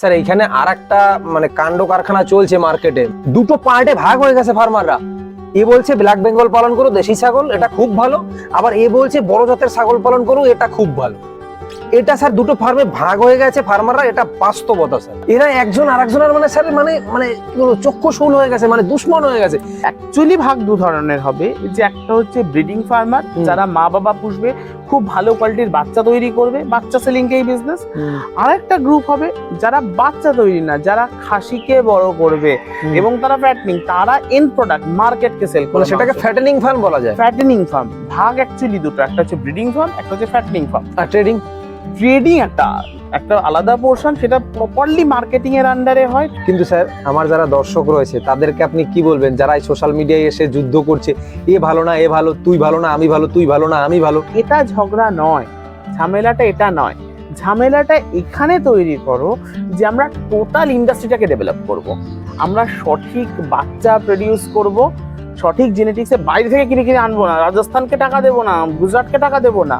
Sir এইখানে আর একটা মানে কাণ্ড কারখানা চলছে মার্কেটে। দুটো পার্টে ভাগ হয়ে গেছে ফার্মাররা। এ বলছে, ব্ল্যাক বেঙ্গল পালন করো, দেশি ছাগল, এটা খুব ভালো। আবার এ বলছে, বড় জাতের ছাগল পালন করো, এটা খুব ভালো। এটা স্যার দুটো ফার্মে ভাগ হয়ে গেছে ফার্মাররা এটা বাস্তবতা স্যার। এরা একজন আরেকজনের মানে স্যার মানে মানে চক্ষুশূল হয়ে গেছে মানে দুশ্মন হয়ে গেছে। অ্যাকচুয়ালি ভাগ দু ধরনের হবে যে একটা হচ্ছে ব্রিডিং ফার্মার যারা মা বাবা পুষবে খুব ভালো কোয়ালিটির বাচ্চা তৈরি করবে বাচ্চা সেলিং এই বিজনেস আর একটা গ্রুপ হবে যারা বাচ্চা তৈরি না যারা খাসিকে বড় করবে এবং তারা ফ্যাটনিং তারা এন প্রোডাক্ট মার্কেটকে সেল করে সেটাকে ফ্যাটেনিং ফার্ম বলা যায়। ফ্যাটেনিং ফার্ম ভাগ অ্যাকচুয়ালি দুটো একটা হচ্ছে ব্রিডিং ফার্ম একটা হচ্ছে ফ্যাটেনিং ফার্ম আর ট্রেডিং ট্রেডিং একটা একটা আলাদা পোর্শন সেটা প্রপারলি মার্কেটিং এর আন্ডারে হয়। কিন্তু স্যার আমার যারা দর্শক রয়েছে তাদেরকে আপনি কি বলবেন? যারা এই সোশ্যাল মিডিয়ায় এসে যুদ্ধ করছে এ ভালো না এ ভালো তুই ভালো না আমি ভালো তুই ভালো না আমি ভালো। এটা ঝগড়া নয় ঝামেলাটা এটা নয়। ঝামেলাটা এখানে তৈরি করো যে আমরা টোটাল ইন্ডাস্ট্রিটাকে ডেভেলপ করব। আমরা সঠিক বাচ্চা প্রডিউস করব সঠিক জেনেটিক্সে বাইরে থেকে কিনে কিনে আনব না রাজস্থানকে টাকা দেবো না গুজরাটকে টাকা দেবো না।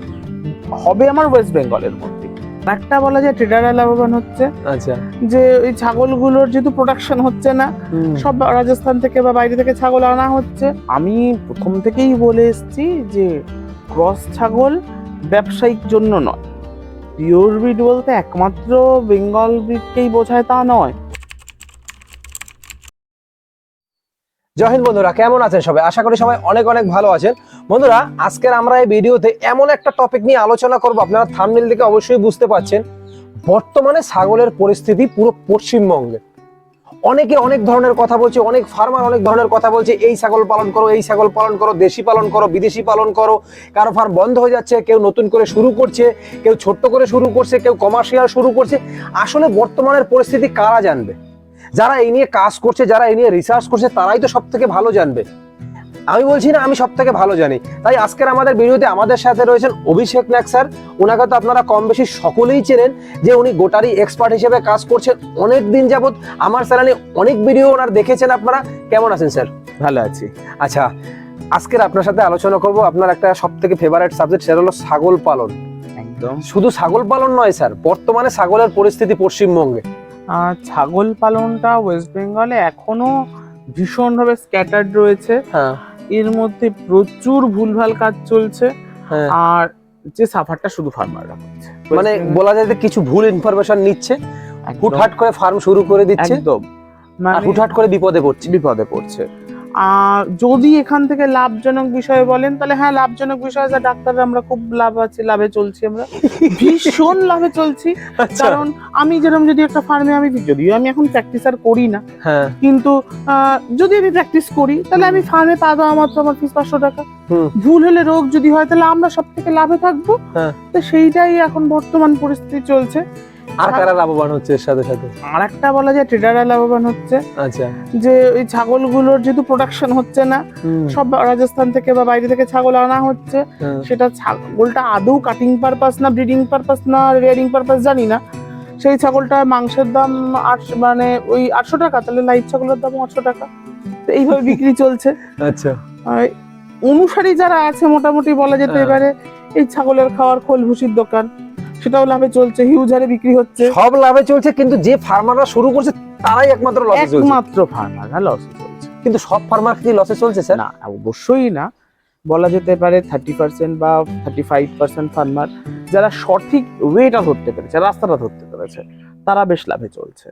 হবে আমার ওয়েস্ট বেঙ্গলের মধ্যে। একটা বলা যায় ট্রেডাররা লাভবান হচ্ছে। আচ্ছা। যে ওই ছাগলগুলোর যেহেতু প্রোডাকশন হচ্ছে না সব রাজস্থান থেকে বা বাইরে থেকে ছাগল আনা হচ্ছে। আমি প্রথম থেকেই বলে এসেছি যে ক্রস ছাগল ব্যবসায়িক জন্য নয়। পিওর ব্রিড বলতে একমাত্র বেঙ্গল ব্রিডকেই বোঝায় তা নয়। জয় হিন্দ বন্ধুরা কেমন আছেন সবাই? আশা করি সবাই অনেক অনেক ভালো আছেন। বন্ধুরা, আজকের আমরা এই ভিডিওতে এমন একটা টপিক নিয়ে আলোচনা করব, আপনারা থামনেল থেকে অবশ্যই বুঝতে পারছেন। বর্তমানে ছাগলের পরিস্থিতি পুরো পশ্চিমবঙ্গে। অনেকে অনেক ধরনের কথা বলছে, অনেক ফার্মার অনেক ধরনের কথা বলছে, এই ছাগল পালন করো, এই ছাগল পালন করো, দেশি পালন করো, বিদেশি পালন করো, কারও ফার্ম বন্ধ হয়ে যাচ্ছে, কেউ নতুন করে শুরু করছে, কেউ ছোট্ট করে শুরু করছে, কেউ কমার্শিয়াল শুরু করছে। আসলে বর্তমানের পরিস্থিতি কারা জানবে? যারা এই নিয়ে কাজ করছে, যারা এই নিয়ে রিসার্চ করছে, তারাই তো সব থেকে ভালো জানবে। আমি বলছি না আমি সব থেকে ভালো জানি। তাই আজকের আমাদের ভিডিওতে আমাদের সাথে রয়েছেন অভিষেক নাগ স্যার। ওনাকে তো আপনারা কম বেশি সকলেই চেনেন যে উনি গোটারি এক্সপার্ট হিসেবে কাজ করছেন অনেক দিন যাবৎ। আমার চ্যানেলে অনেক ভিডিও ওনার দেখেছেন আপনারা। কেমন আছেন স্যার? ভালো আছি। আচ্ছা আজকের আপনার সাথে আলোচনা করব আপনার একটা সব থেকে ফেভারিট সাবজেক্ট সেটা হলো ছাগল পালন। একদম। শুধু ছাগল পালন নয় স্যার বর্তমানে ছাগলের পরিস্থিতি পশ্চিমবঙ্গে। ছাগল পালনটা ওয়েস্ট বেঙ্গলে এখনও ভীষণভাবে স্ক্যাটার্ড রয়েছে। হ্যাঁ। এর মধ্যে প্রচুর ভুলভাল কাজ চলছে হ্যাঁ। আর যে সাফারটা শুধু ফার্মাররা করছে। মানে বলা যায় যে কিছু ভুল ইনফরমেশন নিচ্ছে হুটহাট করে ফার্ম শুরু করে দিচ্ছে একদম। মানে হুটহাট করে বিপদে পড়ছে। বিপদে পড়ছে। আর যদি এখান থেকে লাভজনক বিষয় বলেন তাহলে হ্যাঁ লাভজনক বিষয় যা ডাক্তাররা আমরা খুব লাভ আছে লাভে চলছি আমরা। ভীষণ লাভে চলছি। আচ্ছা। কারণ আমি যেরকম যদি একটা ফার্মে আমি যদিও আমি এখন প্র্যাকটিস আর করি না হ্যাঁ। কিন্তু যদি আমি প্র্যাকটিস করি তাহলে আমি ফার্মে পা দেওয়া মাত্র আমার ফিস পাঁচশো টাকা। ভুল হলে রোগ যদি হয় তাহলে আমরা সব থেকে লাভে থাকব। হ্যাঁ। তো সেইটাই এখন বর্তমান পরিস্থিতি চলছে। আর কারা লাভবান হচ্ছে এর সাথে সাথে? আর একটা বলা যায় ট্রেডাররা লাভবান হচ্ছে। আচ্ছা। যে ওই ছাগলগুলোর যেহেতু প্রোডাকশন হচ্ছে না সব রাজস্থান থেকে বা বাইরে থেকে ছাগল আনা হচ্ছে। হ্যাঁ। সেটা ছাগলটা আদৌ কাটিং পারপাস না ব্রিডিং পারপাস না রেয়ারিং পারপাস জানি না। সেই ছাগলটা মাংসের দাম আটশো মানে ওই আটশো টাকা তাহলে লাইট ছাগলের দাম আটশো টাকা। তো এইভাবে বিক্রি চলছে। আচ্ছা। অনুসারী যারা আছে মোটামুটি বলা যেতে হ্যাঁ। এবারে এই ছাগলের খাওয়ার খোল ভুসির দোকান। সেটাও লাভে চলছে হিউজ হারে বিক্রি হচ্ছে। সব লাভে চলছে কিন্তু যে ফার্মাররা শুরু করছে তারাই একমাত্র লসে চলছে। একমাত্র ফার্মাররা লসে চলছে। কিন্তু সব ফার্মার কি লসে চলছে স্যার না অবশ্যই না। বলা যেতে পারে থার্টি পার্সেন্ট বা থার্টি ফাইভ পার্সেন্ট ফার্মার যারা সঠিক ওয়েটা ধরতে পেরেছে রাস্তাটা ধরতে পেরেছে তারা বেশ লাভে চলছে।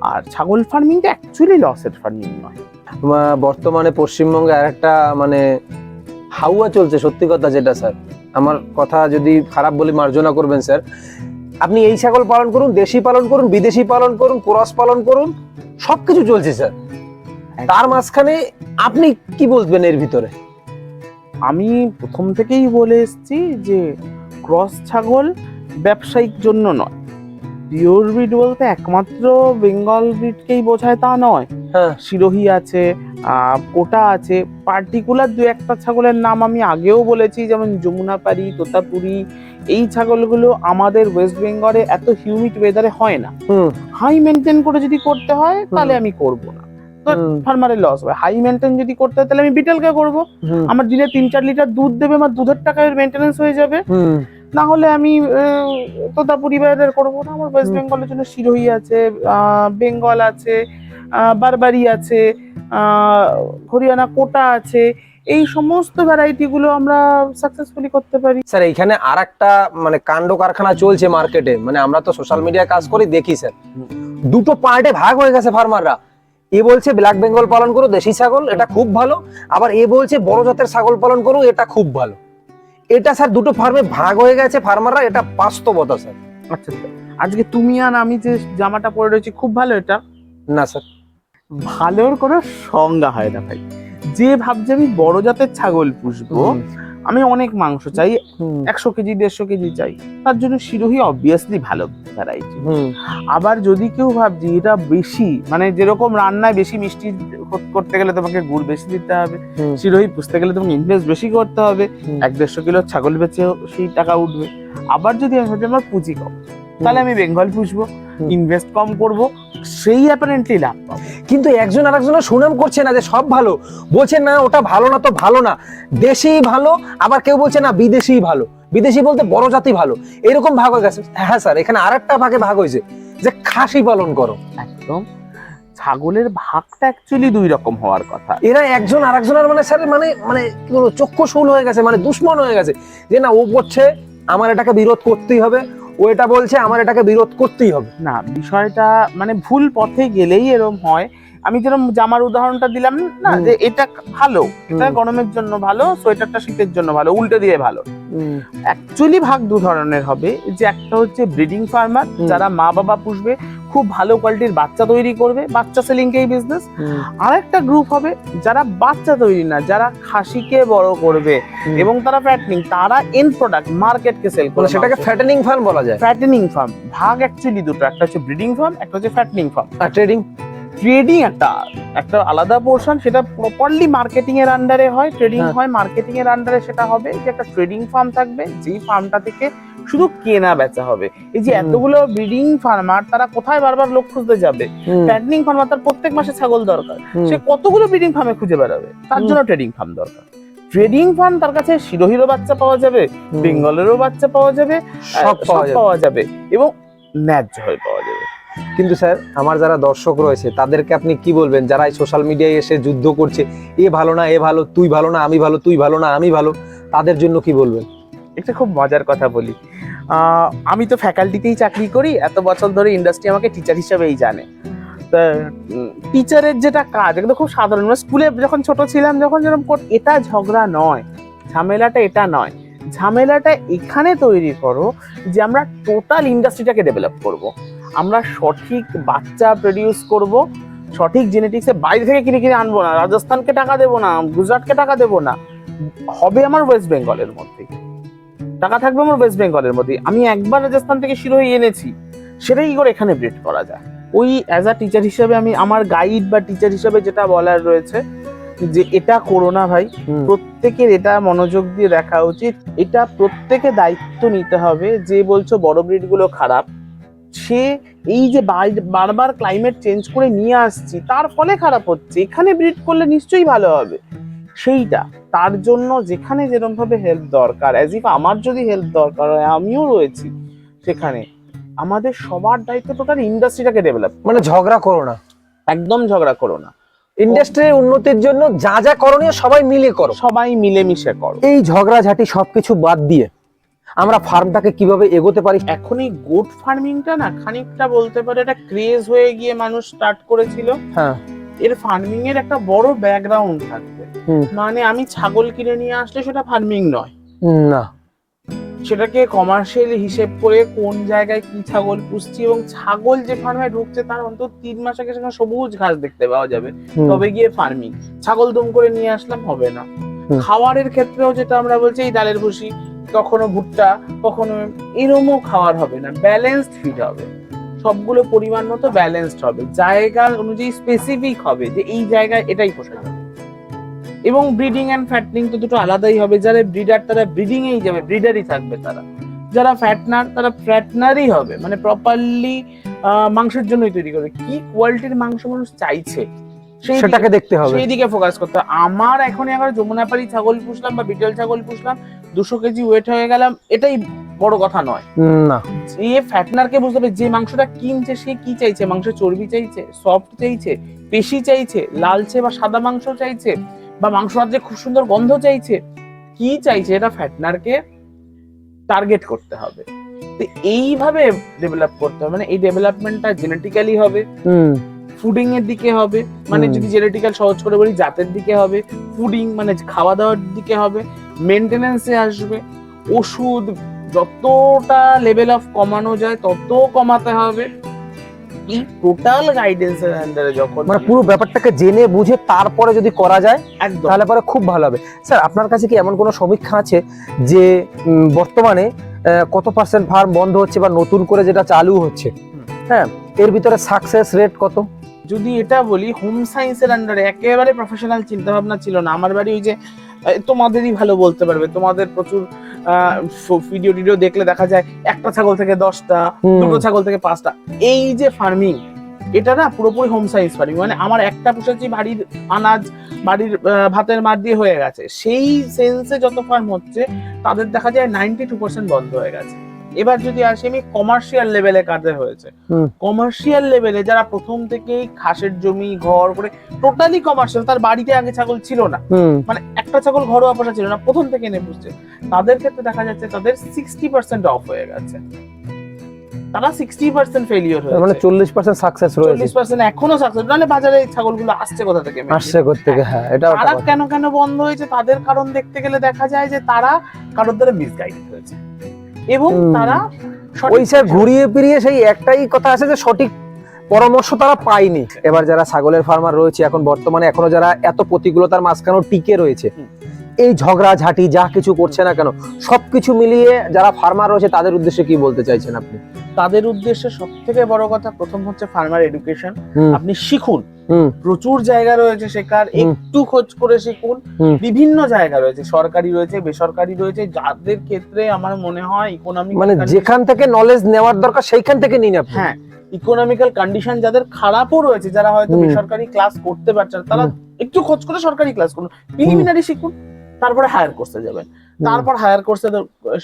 আর ছাগল ফার্মিংটা অ্যাকচুয়ালি লসের ফার্মিং নয়। আহ, বর্তমানে পশ্চিমবঙ্গে আর একটা মানে হাউয়া চলছে সত্যি কথা যেটা স্যার আমার কথা যদি খারাপ বলে মার্জনা করবেন স্যার। আপনি এই ছাগল পালন করুন দেশি পালন করুন বিদেশি পালন করুন ক্রস পালন করুন সবকিছু চলছে স্যার। তার মাঝখানে আপনি কি বলবেন এর ভিতরে? আমি প্রথম থেকেই বলে এসেছি যে ক্রস ছাগল ব্যবসায়িক জন্য নয়। পিওর ব্রিড বলতে একমাত্র বেঙ্গল ব্রিডকেই বোঝায় তা নয়। হ্যাঁ। সিরোহি আছে আহ, কোটা আছে পার্টিকুলার দু একটা ছাগলের নাম আমি আগেও বলেছি যেমন যমুনাপাড়ি তোতাপুরি এই ছাগলগুলো আমাদের ওয়েস্ট বেঙ্গলে এত হিউমিড ওয়েদারে হয় না। হাই মেনটেন করে যদি করতে হয় তাহলে আমি করব না। ফার্মারের লস হবে হাই মেনটেন যদি করতে হয় তাহলে আমি বিটেলকে করব। আমার দিনে তিন চার লিটার দুধ দেবে আমার দুধের টাকায় মেনটেনেন্স হয়ে যাবে। না হলে আমি তোতা পরিবারের করব না। আমার ওয়েস্ট বেঙ্গলের জন্য শিরোহী আছে বেঙ্গল আছে বারবারি আছে হরিয়ানা কোটা আছে। এই সমস্ত ভ্যারাইটি গুলো আমরা সাকসেসফুলি করতে পারি। স্যার এইখানে আর একটা মানে কাণ্ড কারখানা চলছে মার্কেটে মানে আমরা তো সোশ্যাল মিডিয়ায় কাজ করি, দেখি স্যার দুটো পার্টে ভাগ হয়ে গেছে ফার্মাররা এ বলছে ব্ল্যাক বেঙ্গল পালন করো, দেশি ছাগল, এটা খুব ভালো। আবার এ বলছে বড় জাতের ছাগল পালন করো, এটা খুব ভালো। এটা স্যার দুটো ফার্মে ভাগ হয়ে গেছে ফার্মাররা এটা বাস্তবতা স্যার। আচ্ছা আচ্ছা। আজকে তুমি আর আমি যে জামাটা পরে রয়েছি খুব ভালো এটা? না স্যার। ভালোর কোনো সংজ্ঞা হয় না ভাই। যে ভাবছি আমি বড় জাতের ছাগল পুষবো আমি অনেক মাংস চাই একশো কেজি দেড়শো কেজি চাই। তার জন্য শিরোহী অবভিয়াসলি ভালো। ভ্যারাইটি আবার যদি কেউ ভাবছি এটা বেশি মানে যেরকম রান্নায় বেশি মিষ্টি করতে গেলে তোমাকে গুড় বেশি দিতে হবে। শিরোহী পুষতে গেলে তোমাকে ইনভেস্ট বেশি করতে হবে এক দেড়শো কিলো ছাগল বেচেও সেই টাকা উঠবে। আবার যদি আমি ভাবছি আমার পুঁজি কম তাহলে আমি বেঙ্গল পুষবো ইনভেস্ট কম করব সেই অ্যাপারেন্টলি লাভ পাবো। কিন্তু একজন আরেকজনের সুনাম করছে না যে সব ভালো। বলছে না ওটা ভালো না তো ভালো না। দেশেই ভালো আবার কেউ বলছে না বিদেশেই ভালো। বিদেশি বলতে বড় জাতি ভালো। এরকম ভাগ হয়ে গেছে। হ্যাঁ স্যার এখানে আর একটা ভাগে ভাগ হয়েছে যে খাসি পালন করো। একদম। ছাগলের ভাগটা অ্যাকচুয়ালি দুই রকম হওয়ার কথা। এরা একজন আরেকজনের মানে স্যার মানে মানে কি বলব চক্ষু শুল হয়ে গেছে মানে দুশ্মন হয়ে গেছে। যে না ও বলছে আমার এটাকে বিরোধ করতেই হবে ও এটা বলছে আমার এটাকে বিরোধ করতেই হবে। না বিষয়টা মানে ভুল পথে গেলেই এরম হয়। আমি যেরকম জামার উদাহরণটা দিলাম না। যে এটা ভালো এটা গরমের জন্য ভালো সোয়েটারটা শীতের জন্য ভালো উল্টে দিয়ে ভালো। অ্যাকচুয়ালি ভাগ দু ধরনের হবে যে একটা হচ্ছে ব্রিডিং ফার্মার যারা মা বাবা পুষবে খুব ভালো কোয়ালিটির বাচ্চা তৈরি করবে বাচ্চা সেলিং এই বিজনেস আর একটা গ্রুপ হবে যারা বাচ্চা তৈরি না যারা খাসিকে বড় করবে এবং তারা ফ্যাটনিং তারা এন্ড প্রোডাক্ট মার্কেটকে সেল করবে। সেটাকে ফ্যাটেনিং ফার্ম বলা যায়। ফ্যাটেনিং ফার্ম ভাগ অ্যাকচুয়ালি দুটো একটা হচ্ছে ব্রিডিং ফার্ম একটা হচ্ছে ফ্যাটনিং ফার্ম আর ট্রেডিং ট্রেডিং একটা একটা আলাদা পোর্শন সেটা প্রপারলি মার্কেটিং এর আন্ডারে হয়। ট্রেডিং হ্যাঁ। হয় মার্কেটিং এর আন্ডারে সেটা হবে যে একটা ট্রেডিং ফার্ম থাকবে যেই ফার্মটা থেকে শুধু কেনা বেচা হবে। এই যে এতগুলো ব্রিডিং ফার্মার তারা কোথায় বারবার লোক খুঁজতে যাবে? ফ্যাটনিং ফার্মার তার প্রত্যেক মাসে ছাগল দরকার। সে কতগুলো ব্রিডিং ফার্মে খুঁজে বেড়াবে? তার জন্য ট্রেডিং ফার্ম দরকার। ট্রেডিং ফার্ম তার কাছে শিরোহিরও বাচ্চা পাওয়া যাবে বেঙ্গলেরও বাচ্চা পাওয়া যাবে সব আহ, পাওয়া যাবে। পাওয়া যাবে এবং ন্যায্য হয়ে পাওয়া যাবে। কিন্তু স্যার আমার যারা দর্শক রয়েছে তাদেরকে আপনি কি বলবেন? যারা এই সোশ্যাল মিডিয়ায় এসে যুদ্ধ করছে এ ভালো না এ ভালো তুই ভালো না আমি ভালো তুই ভালো না আমি ভালো তাদের জন্য কি বলবেন? একটা খুব মজার কথা বলি। আমি তো ফ্যাকাল্টিতেই চাকরি করি, এত বছর ধরে ইন্ডাস্ট্রি আমাকে টিচার হিসেবেই জানে। টিচারের যেটা কাজ এগুলো খুব সাধারণ। মানে স্কুলে যখন ছোট ছিলাম, যখন যেরকম এটা ঝগড়া নয়, ঝামেলাটা এটা নয়। ঝামেলাটা এখানে তৈরি করো যে আমরা টোটাল ইন্ডাস্ট্রিটাকে ডেভেলপ করব। আমরা সঠিক বাচ্চা প্রডিউস করব, সঠিক জেনেটিক্সে বাইরে থেকে কিনে কিনে আনব না, রাজস্থানকে টাকা দেবো না, গুজরাটকে টাকা দেবো না। হবে আমার ওয়েস্ট বেঙ্গলের মধ্যে। টাকা থাকবে আমার ওয়েস্ট বেঙ্গলের মধ্যে। আমি একবার রাজস্থান থেকে শিরোহী এনেছি সেটাই করে এখানে ব্রেড করা যায়। ওই অ্যাজ আ টিচার হিসেবে আমি আমার গাইড বা টিচার হিসেবে যেটা বলার রয়েছে যে এটা করো না ভাই। প্রত্যেকের এটা মনোযোগ দিয়ে দেখা উচিত। এটা প্রত্যেকে দায়িত্ব নিতে হবে যে বলছো বড় ব্রিডগুলো খারাপ সে এই যে বারবার ক্লাইমেট চেঞ্জ করে নিয়ে আসছি তার ফলে খারাপ হচ্ছে। এখানে ব্রিড করলে নিশ্চয়ই ভালো হবে। সেইটা। তার জন্য যেখানে যেরকম ভাবে হেল্প দরকার অ্যাজ ইফ আমার যদি হেল্প দরকার হয় আমিও রয়েছি সেখানে। আমাদের সবার দায়িত্ব টোটাল ইন্ডাস্ট্রিটাকে ডেভেলপ মানে ঝগড়া করো না। একদম ঝগড়া করো না। ইন্ডাস্ট্রির উন্নতির জন্য যা যা করণীয় সবাই মিলে করো। সবাই মিলেমিশে করো। এই ঝগড়াঝাটি সবকিছু বাদ দিয়ে আমরা ফার্মটাকে কীভাবে এগোতে পারি? এখন এই গোট ফার্মিংটা না খানিকটা বলতে পারে একটা ক্রেজ হয়ে গিয়ে মানুষ স্টার্ট করেছিল। হ্যাঁ। এর ফার্মিং এর একটা বড় ব্যাকগ্রাউন্ড থাকবে। মানে আমি ছাগল কিনে নিয়ে আসলে সেটা ফার্মিং নয়। না। সেটাকে কমার্শিয়াল হিসেব করে কোন জায়গায় কি ছাগল পুষছি এবং ছাগল যে ফার্মে ঢুকছে তার অন্তত তিন মাস আগে সেখানে সবুজ ঘাস দেখতে পাওয়া যাবে। তবে গিয়ে ফার্মিং ছাগল দম করে নিয়ে আসলাম হবে না। খাওয়ারের ক্ষেত্রেও যেটা আমরা বলছি এই ডালের ভুসি কখনো ভুট্টা কখনো এরমও খাওয়ার হবে না। ব্যালেন্সড ফিড হবে। সবগুলো পরিমাণ মতো ব্যালেন্সড হবে। জায়গা অনুযায়ী স্পেসিফিক হবে যে এই জায়গায় এটাই পোষা যাবে। এবং ব্রিডিং অ্যান্ড ফ্যাটনিং তো দুটো আলাদাই হবে। যারা ব্রিডার তারা ব্রিডিং এই যাবে ব্রিডারই থাকবে তারা। যারা ফ্যাটনার তারা ফ্যাটনারই হবে। মানে প্রপারলি মাংসের জন্যই তৈরি করবে। কি কোয়ালিটির মাংস মানুষ চাইছে? সেটাকে দেখতে হবে। সেই দিকে ফোকাস করতে হবে। আমার এখন এবার যমুনাপাড়ি ছাগল পুষলাম বা বিটেল ছাগল পুষলাম দুশো কেজি ওয়েট হয়ে গেলাম এটাই বড় কথা নয়। না। যে ফ্যাটনারকে বুঝতে হবে যে মাংসটা কিনছে সে কি চাইছে? মাংসের চর্বি চাইছে সফট চাইছে পেশি চাইছে লালচে বা সাদা মাংস চাইছে বা মাংস যে খুব সুন্দর গন্ধ চাইছে কি চাইছে এটা ফ্যাটনারকে টার্গেট করতে হবে। তো এইভাবে ডেভেলপ করতে হবে। মানে এই ডেভেলপমেন্টটা জেনেটিক্যালি হবে হুম। ফুডিং এর দিকে হবে মানে যদি জেনেটিক্যাল সহজ করে বলি জাতের দিকে হবে ফুডিং মানে খাওয়া দাওয়ার দিকে হবে মেনটেনেন্সে আসবে ওষুধ যতটা লেভেল অফ কমানো যায় তত কমাতে হবে। টোটাল গাইডেন্সের আন্ডারে যখন মানে পুরো ব্যাপারটাকে জেনে বুঝে তারপরে যদি করা যায় একদম। তাহলে পরে খুব ভালো হবে। স্যার আপনার কাছে কি এমন কোনো সমীক্ষা আছে যে বর্তমানে কত পার্সেন্ট ফার্ম বন্ধ হচ্ছে বা নতুন করে যেটা চালু হচ্ছে? হ্যাঁ এর ভিতরে সাকসেস রেট কত? যদি এটা বলি হোম সায়েন্সের আন্ডারে একেবারে প্রফেশনাল চিন্তা ভাবনা ছিল না। আমার বাড়ি ওই যে তোমাদেরই ভালো বলতে পারবে। তোমাদের প্রচুর ভিডিও টিডিও দেখলে দেখা যায় একটা ছাগল থেকে দশটা দুটো ছাগল থেকে পাঁচটা। এই যে ফার্মিং এটা না পুরোপুরি হোম সায়েন্স ফার্মিং মানে আমার একটা পুষেছি বাড়ির আনাজ বাড়ির ভাতের মার দিয়ে হয়ে গেছে। সেই সেন্সে যত ফার্ম হচ্ছে তাদের দেখা যায় নাইনটি টু পার্সেন্ট বন্ধ হয়ে গেছে। এবার যদি আসি আমি কমার্শিয়াল লেভেলে কাদের হয়েছে। কমার্শিয়াল লেভেলে যারা প্রথম থেকেই খাসের জমি ঘর করে টোটালি কমার্শিয়াল তার বাড়িতে আগে ছাগল ছিল না। মানে একটা ছাগল ঘরোয়া পোষা ছিল না প্রথম থেকে এনে পুষছে তাদের ক্ষেত্রে দেখা যাচ্ছে তাদের সিক্সটি পার্সেন্ট অফ হয়ে গেছে। তারা সিক্সটি পার্সেন্ট ফেলিওর মানে চল্লিশ পার্সেন্ট সাকসেস রয়েছে। চল্লিশ পার্সেন্ট এখনও সাকসেস নাহলে বাজারে এই ছাগলগুলো আসছে কোথা থেকে? আসছে থেকে? হ্যাঁ এটা তারা কেন কেন বন্ধ হয়েছে? তাদের কারণ দেখতে গেলে দেখা যায় যে তারা কারোর দ্বারা মিসগাইড হয়েছে। এবং তারা ওই স্যার ঘুরিয়ে ফিরিয়ে সেই একটাই কথা আছে যে সঠিক পরামর্শ তারা পায়নি। এবার যারা ছাগলের ফার্মার রয়েছে এখন বর্তমানে এখনও যারা এত প্রতিকূলতার মাঝখানেও টিকে রয়েছে। এই ঝগড়া ঝাঁটি যা কিছু করছে না কেন সবকিছু মিলিয়ে যারা ফার্মার রয়েছে তাদের উদ্দেশ্যে কি বলতে চাইছেন আপনি? তাদের উদ্দেশ্যে সব থেকে বড় কথা প্রথম হচ্ছে ফার্মার এডুকেশন আপনি শিখুন। প্রচুর জায়গা রয়েছে শেখার একটু খোঁজ করে শিখুন। বিভিন্ন জায়গা রয়েছে সরকারি রয়েছে বেসরকারি রয়েছে যাদের ক্ষেত্রে আমার মনে হয় ইকোনমিক মানে যেখান থেকে নলেজ নেওয়ার দরকার সেইখান থেকে নিন আপনি। হ্যাঁ ইকোনমিক্যাল কন্ডিশন যাদের খারাপও রয়েছে যারা হয়তো বেসরকারি ক্লাস করতে পারছে না তারা একটু খোঁজ করে সরকারি ক্লাস করুন। প্রিলিমিনারি শিখুন। তারপরে হায়ার কোর্সে যাবেন। তারপর হায়ার কোর্সে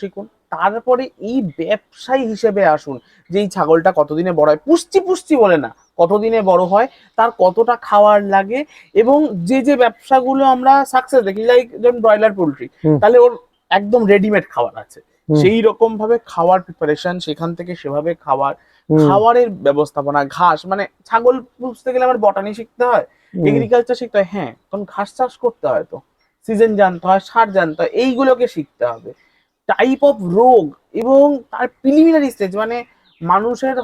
শিখুন। তারপরে এই ব্যবসায়ী হিসেবে আসুন যে এই ছাগলটা কতদিনে বড় হয়। পুষ্টি পুষ্টি বলে না কতদিনে বড় হয় তার কতটা খাওয়ার লাগে এবং যে যে ব্যবসাগুলো আমরা সাকসেস দেখি লাইক যেমন ব্রয়লার পোলট্রি তাহলে ওর একদম রেডিমেড খাবার আছে। সেই রকম ভাবে খাওয়ার প্রিপারেশন সেখান থেকে সেভাবে খাওয়ার খাওয়ারের ব্যবস্থাপনা ঘাস মানে ছাগল পুষতে গেলে আমার বটানি শিখতে হয় এগ্রিকালচার শিখতে হয়। হ্যাঁ তখন ঘাস চাষ করতে হয় তো। সিজন জানতে হয় সার জানতে হয় এইগুলোকে শিখতে হবে। টাইপ অফ রোগ এবং তার প্রিলিমিনারি স্টেজ মানে মানুষের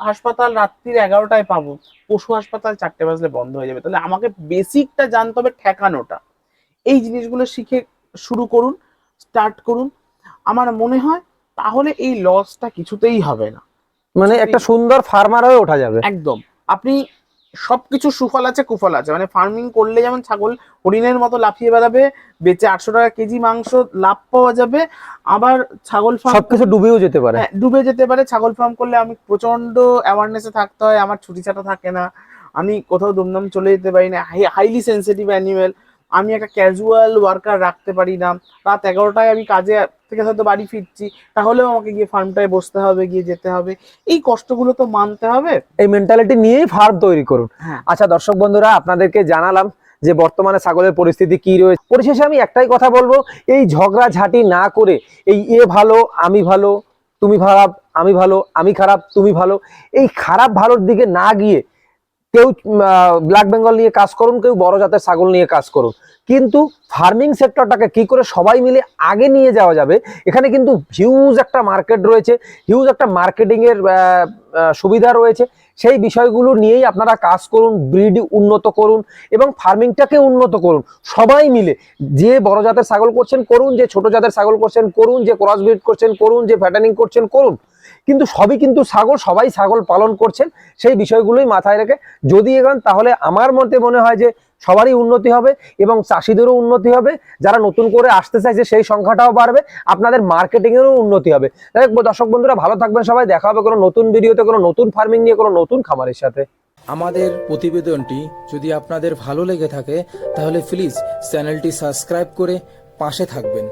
হাসপাতাল রাত্রির এগারোটায় পাবো পশু হাসপাতাল চারটে বাজলে বন্ধ হয়ে যাবে। তাহলে আমাকে বেসিকটা জানতে হবে ঠেকানোটা। এই জিনিসগুলো শিখে শুরু করুন স্টার্ট করুন। আমার মনে হয় তাহলে এই লসটা কিছুতেই হবে না। মানে একটা সুন্দর ফার্মার হয়ে ওঠা যাবে। একদম। আপনি সবকিছু সুফল আছে কুফল আছে। মানে ফার্মিং করলে যেমন ছাগল হরিণের মতো লাফিয়ে বেড়াবে বেচে আটশো টাকা কেজি মাংস লাভ পাওয়া যাবে আবার ছাগল ফার্ম সবকিছু ডুবেও যেতে পারে। হ্যাঁ ডুবে যেতে পারে। ছাগল ফার্ম করলে আমি প্রচণ্ড অ্যাওয়ারনেসে থাকতে হয় আমার ছুটি ছাটা থাকে না। আমি কোথাও দুমদম চলে যেতে পারি না। হাইলি সেন্সিটিভ অ্যানিমেল আমি একটা ক্যাজুয়াল ওয়ার্কার রাখতে পারি না। রাত এগারোটায় আমি কাজে থেকে হয়তো বাড়ি ফিরছি তাহলেও আমাকে গিয়ে ফার্মটায় বসতে হবে গিয়ে যেতে হবে। এই কষ্টগুলো তো মানতে হবে। এই মেন্টালিটি নিয়েই ফার্ম তৈরি করুন। হ্যাঁ। আচ্ছা দর্শক বন্ধুরা আপনাদেরকে জানালাম যে বর্তমানে ছাগলের পরিস্থিতি কি রয়েছে। পরিশেষে আমি একটাই কথা বলব এই ঝগড়া ঝাঁটি না করে এই এ ভালো আমি ভালো তুমি খারাপ আমি ভালো আমি খারাপ তুমি ভালো এই খারাপ ভালোর দিকে না গিয়ে কেউ ব্ল্যাক বেঙ্গল নিয়ে কাজ করুন কেউ বড় জাতের ছাগল নিয়ে কাজ করুন। কিন্তু ফার্মিং সেক্টরটাকে কি করে সবাই মিলে আগে নিয়ে যাওয়া যাবে? এখানে কিন্তু হিউজ একটা মার্কেট রয়েছে হিউজ একটা মার্কেটিং এর আহ, আহ, সুবিধা রয়েছে। সেই বিষয়গুলো নিয়েই আপনারা কাজ করুন ব্রিড উন্নত করুন এবং ফার্মিংটাকে উন্নত করুন। সবাই মিলে যে বড় জাতের ছাগল করছেন করুন যে ছোট জাতের ছাগল করছেন করুন যে ক্রস ব্রিড করছেন করুন যে ফ্যাটানিং করছেন করুন। কিন্তু সবই কিন্তু ছাগল, সবাই ছাগল পালন করছেন। সেই বিষয়গুলোই মাথায় রেখে যদি এগান, তাহলে আমার মতে মনে হয় যে সবারই উন্নতি হবে এবং চাষিদেরও উন্নতি হবে। যারা নতুন করে আসতে চাইছে, সেই সংখ্যাটাও বাড়বে। আপনাদের মার্কেটিংয়েরও উন্নতি হবে। দর্শক বন্ধুরা, ভালো থাকবেন সবাই। দেখা হবে কোনো নতুন ভিডিওতে, কোনো নতুন ফার্মিং নিয়ে, কোনো নতুন খামারের সাথে। আমাদের প্রতিবেদনটি যদি আপনাদের ভালো লেগে থাকে, তাহলে প্লিজ চ্যানেলটি সাবস্ক্রাইব করে পাশে থাকবেন।